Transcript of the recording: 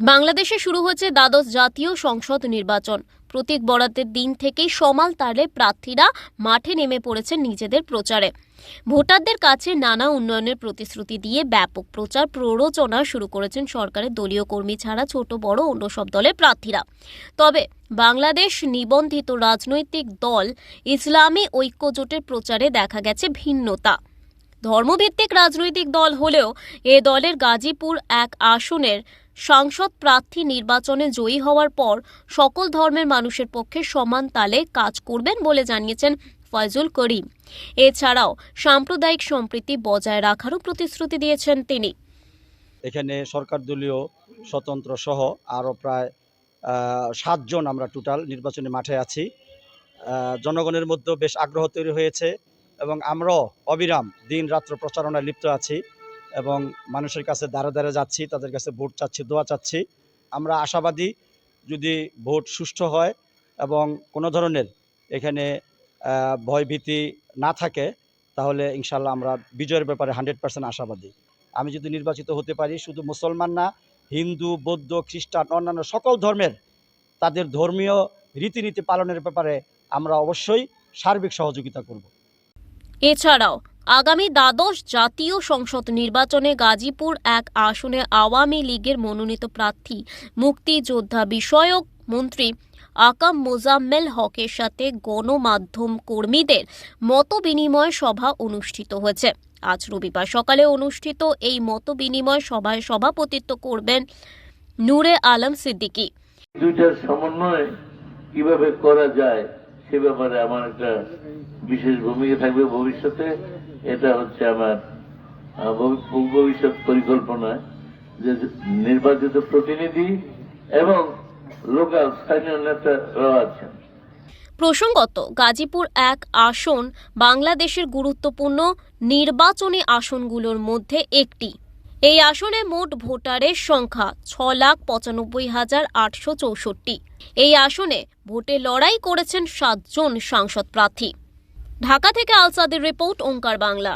বাংলাদেশে শুরু হয়েছে দ্বাদশ জাতীয় সংসদ নির্বাচন। প্রতীক বরাদ্দের দিন থেকেই সমাল তালে প্রার্থীরা মাঠে নেমে পড়েছেন নিজেদের প্রচারে। ভোটারদের কাছে নানা উন্নয়নের প্রতিশ্রুতি দিয়ে ব্যাপক প্রচার প্ররোচনা শুরু করেছেন সরকারের দলীয় কর্মী ছাড়া ছোট, বড়, অন্য সব দলের প্রার্থীরা। তবে বাংলাদেশ নিবন্ধিত রাজনৈতিক দল ইসলামী ঐক্যজোটের প্রচারে দেখা গেছে ভিন্নতা। ধর্মভিত্তিক রাজনৈতিক দল হলেও এ দলের গাজীপুর এক আসনের সাংসদ প্রার্থী নির্বাচনে জয়ী হওয়ার পর সকল ধর্মের মানুষের পক্ষে সমান তালে কাজ করবেন বলে জানিয়েছেন ফয়জুল করিম। এছাড়াও সাম্প্রদায়িক সম্প্রীতি বজায় রাখারও প্রতিশ্রুতি দিয়েছেন তিনি। এখানে সরকার দলীয় স্বতন্ত্র সহ আরও প্রায় সাতজন আমরা টোটাল নির্বাচনী মাঠে আছি। জনগণের মধ্যে বেশ আগ্রহ তৈরি হয়েছে এবং আমরাও অবিরাম দিন রাত্র প্রচারণায় লিপ্ত আছি। এবং মানুষের কাছে দাঁড়ে দাঁড়ে যাচ্ছি, তাদের কাছে ভোট চাচ্ছি, দোয়া চাচ্ছি। আমরা আশাবাদী যদি ভোট সুষ্ঠু হয় এবং কোনো ধরনের এখানে ভয়ভীতি না থাকে, তাহলে ইনশাল্লাহ আমরা বিজয়ের ব্যাপারে হান্ড্রেড পার্সেন্ট আশাবাদী। আমি যদি নির্বাচিত হতে পারি, শুধু মুসলমান না, হিন্দু, বৌদ্ধ, খ্রিস্টান, অন্যান্য সকল ধর্মের, তাদের ধর্মীয় রীতিনীতি পালনের ব্যাপারে আমরা অবশ্যই সার্বিক সহযোগিতা করব। এছাড়াও আগামী দ্বাদশ জাতীয় সংসদ নির্বাচনে গাজীপুর এক আসনে আওয়ামী লীগের মনোনীত প্রার্থী, মুক্তিযোদ্ধা বিষয়ক মন্ত্রী আকাম মোজাম্মেল হকের সাথে গণমাধ্যম কর্মীদের মত বিনিময় সভা অনুষ্ঠিত হয়েছে। আজ রবিবার সকালে অনুষ্ঠিত এই মত বিনিময় সভায় সভাপতিত্ব করবেন নূরে আলম সিদ্দিকী। দুইটার সমন্বয় কীভাবে করা যায়? সে ব্যাপারে আমার একটা বিশেষ ভূমিকা থাকবে ভবিষ্যতে। এটা হচ্ছে আমার ভবিষ্যৎ পরিকল্পনা যে নির্বাচিত প্রতিনিধি এবং লোকাল স্থানীয় নেতারাও আছেন। প্রসঙ্গত, গাজীপুর এক আসন বাংলাদেশের গুরুত্বপূর্ণ নির্বাচনী আসনগুলোর মধ্যে একটি। এই আসনে মোট ভোটারের সংখ্যা ছ লাখ পঁচানব্বই হাজার আটশো চৌষট্টি। এই আসনে ভোটে লড়াই করেছেন সাতজন সাংসদ প্রার্থী। ঢাকা থেকে আলসাদের রিপোর্ট, ওঙ্কার বাংলা।